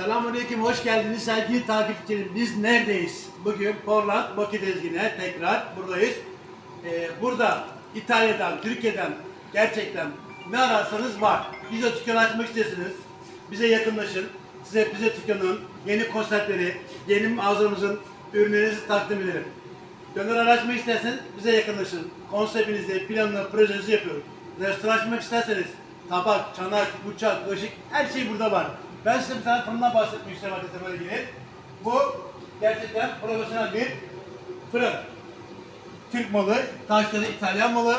Selamünaleyküm, hoş geldiniz sevgili takipçilerim. Biz neredeyiz? Bugün Portland Bakü tezgine tekrar buradayız. Ee, burada İtalya'dan, Türkiye'den gerçekten ne ararsanız var. Bize dükkan açmak istiyorsanız bize yakınlaşın. Size bize dükkanın yeni konseptleri, yeni mağazamızın ürünlerinizi takdim ederim. Döner araştırmak isterseniz bize yakınlaşın. Konseptinizi, planını, projenizi yapıyorum. Restoran açmak isterseniz tabak, çanak, bıçak, kaşık her şey burada var. Ben size bir tane fırından istiyorum arkadaşlar ilgili. Bu gerçekten profesyonel bir fırın. Türk malı, taşları İtalyan malı.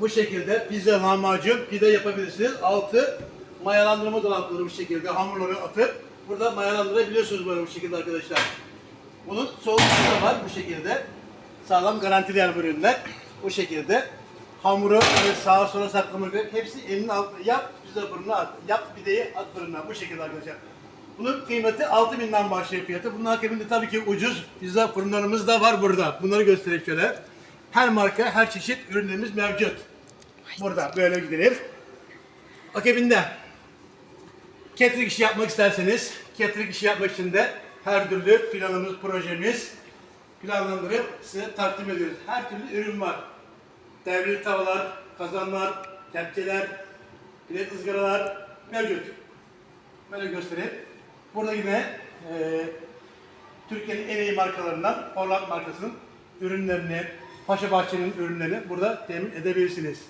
Bu şekilde pizza, lahmacun, pide yapabilirsiniz. Altı mayalandırma dolapları bu şekilde hamurları atıp burada mayalandırabiliyorsunuz böyle bu şekilde arkadaşlar. Bunun soğuk da var bu şekilde. Sağlam garantili yani bu. Bu şekilde. Hamuru sağa sola saklamak. Hepsi elinin altına yap, pizza fırına at. Yap pideyi at fırına. Bu şekilde arkadaşlar. Bunun kıymeti 6000'den başlıyor fiyatı. Bunun akabinde tabii ki ucuz pizza fırınlarımız da var burada. Bunları göstereyim şöyle. Her marka, her çeşit ürünlerimiz mevcut. Burada böyle gidelim. Akabinde catering işi yapmak isterseniz, catering işi yapmak için de her türlü planımız, projemiz planlandırıp size takdim ediyoruz. Her türlü ürün var. Devrili tavalar, kazanlar, kepçeler, bilet ızgaralar mevcut. Böyle göstereyim. Burada yine eee Türkiye'nin en iyi markalarından Portland markasının ürünlerini, Paşa Bahçe'nin ürünlerini burada temin edebilirsiniz.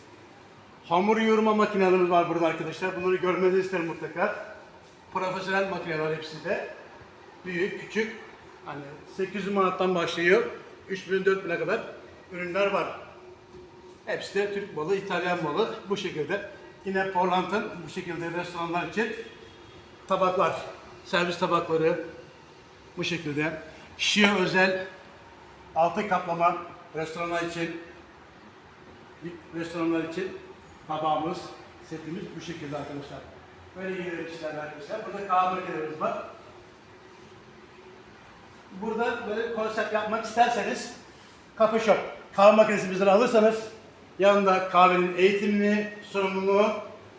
Hamur yoğurma makinelerimiz var burada arkadaşlar. Bunları görmenizi isterim mutlaka. Profesyonel makineler hepsi de. Büyük, küçük. Hani 800 manattan başlıyor. 3000 4000'e kadar ürünler var. Hepsi de Türk malı, İtalyan malı. Bu şekilde. Yine Portland'ın bu şekilde restoranlar için tabaklar, servis tabakları bu şekilde. Kişiye özel altı kaplama restoranlar için restoranlar için tabağımız, setimiz bu şekilde arkadaşlar. Böyle geliyor işler arkadaşlar. Burada kahve makinelerimiz var. Burada böyle konsept yapmak isterseniz Cafe Shop kahve makinesi bizden alırsanız yanında kahvenin eğitimini, sunumunu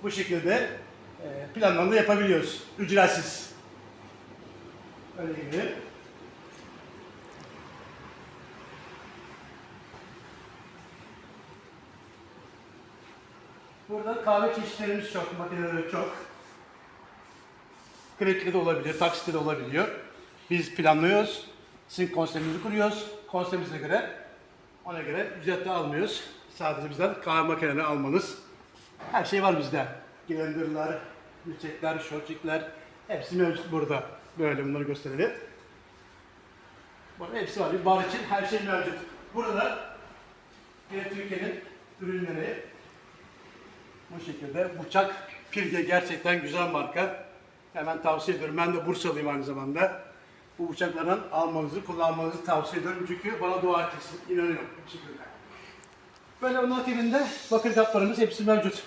bu şekilde e, planlamada yapabiliyoruz. Ücretsiz. Öyle gibi. Burada kahve çeşitlerimiz çok, makineleri çok. Kreditli de olabiliyor, taksitli de olabiliyor. Biz planlıyoruz, sizin konseptinizi kuruyoruz. Konseptimize göre, ona göre ücret de almıyoruz. Sadece bizden kahve makinelerini almanız. Her şey var bizde. Blenderlar, milkshakler, shortcakler, hepsi mevcut burada. Böyle bunları gösterelim. Burada hepsi var. Bir bar için her şey mevcut. Burada yine Türkiye'nin ürünleri bu şekilde. Bıçak Pirge gerçekten güzel marka. Hemen tavsiye ediyorum. Ben de Bursalıyım aynı zamanda. Bu bıçaklardan almanızı, kullanmanızı tavsiye ediyorum. Çünkü bana dua etsin. İnanıyorum. Şekilde. Böyle akabinde bakır kaplarımız hepsi mevcut.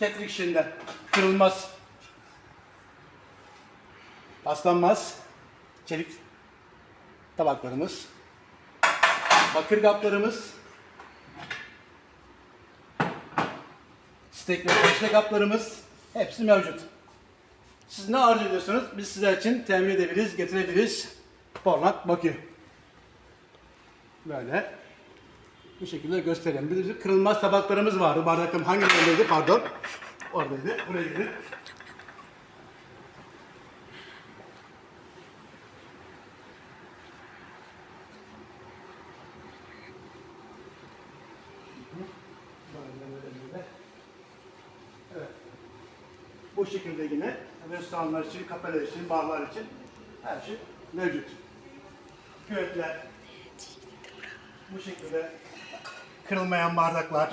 Catering işinde kırılmaz, paslanmaz, çelik tabaklarımız, bakır kaplarımız, steak ve köfte kaplarımız hepsi mevcut. Siz ne arzu ediyorsanız biz sizler için temin edebiliriz, getirebiliriz. Portland Bakü. Böyle. Bu şekilde göstereyim. Bir kırılmaz tabaklarımız vardı. Bardakım hangi neredeydi? Pardon. Oradaydı. Buraya gidin. Evet. Bu şekilde yine restoranlar için, kafeler için, barlar için her şey mevcut. Küvetler. Bu şekilde kırılmayan bardaklar.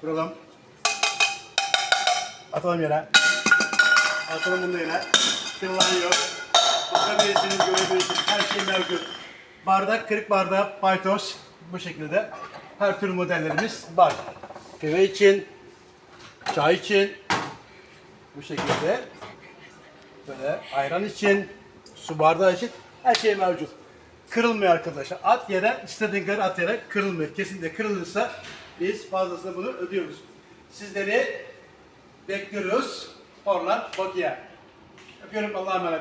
Kuralım. Atalım yere. Atalım bunu da yere. Kırılan yok. Bakabilirsiniz, görebilirsiniz. Her şey mevcut. Bardak, kırık bardak, paytos. Bu şekilde her tür modellerimiz var. Kahve için, çay için, bu şekilde böyle ayran için, su bardağı için her şey mevcut. Kırılmıyor arkadaşlar. At yere, istediğin kadar at yere kırılmıyor. Kesinlikle kırılırsa biz fazlasını bunu ödüyoruz. Sizleri bekliyoruz. Orlan Bakı'ya. Öpüyorum Allah'a emanet.